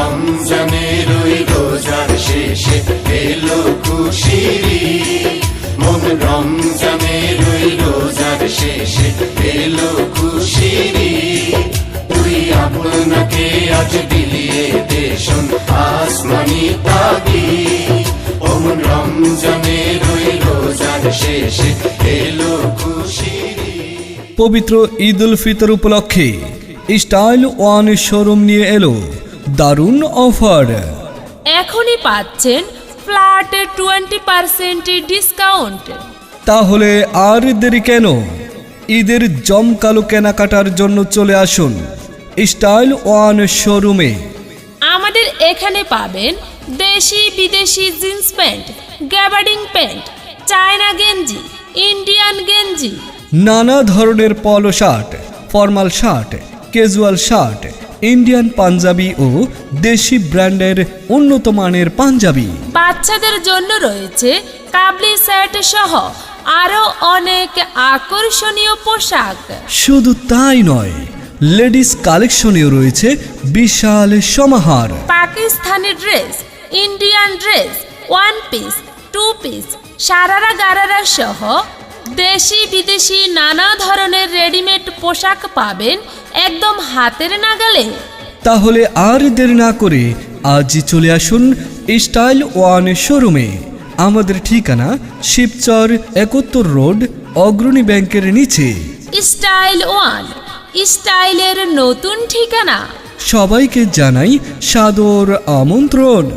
রমজানের ওই রোজার শেষে এলো খুশির। মন রমজানের ওই রোজার শেষে এলো খুশির। তুই আপনাকে আজ বিলিয়ে দেশন আসমানি তাগি ওমন রমজানের ওই রোজার শেষে এলো খুশির। পবিত্র ঈদ উল ফিতর উপলক্ষে স্টাইল ওয়ান শোরুম নিয়ে এলো দারুণ অফার। এখনই পাচ্ছেন ফ্ল্যাট টোয়েন্টি পার্সেন্ট ডিসকাউন্ট। তাহলে আর দেরি কেন? ঈদের জমকালো কেনাকাটার জন্য চলে আসুন স্টাইল ওয়ান শোরুমে। আমাদের এখানে পাবেন দেশি বিদেশি jeans pant gabardine pant China গেঞ্জি ইন্ডিয়ান গেঞ্জি। নানা ধরনের polo shirt formal shirt casual shirt Indian Punjabi ও দেশি ব্র্যান্ডের উন্নত মানের পাঞ্জাবি। বাচ্চাদের জন্য রয়েছে কাবলি সেট সহ আরও অনেক আকর্ষণীয় পোশাক। শুধু তাই নয় লেডিস কালেকশনেও রয়েছে বিশাল সমাহার। Pakistani dress Indian dress one piece two piece sharara gharara সহ দেশি বিদেশি নানা ধরনের রেডিমেড পোশাক পাবেন একদম হাতের নাগালে। তাহলে আর দেরি না করে আজই চলে আসুন স্টাইল ওয়ান শোরুমে। আমাদের ঠিকানা শিবচর একাত্তর রোড অগ্রণী ব্যাংকের নিচে। স্টাইল ওয়ান স্টাইলের নতুন ঠিকানা। সবাইকে জানাই সাদর আমন্ত্রণ।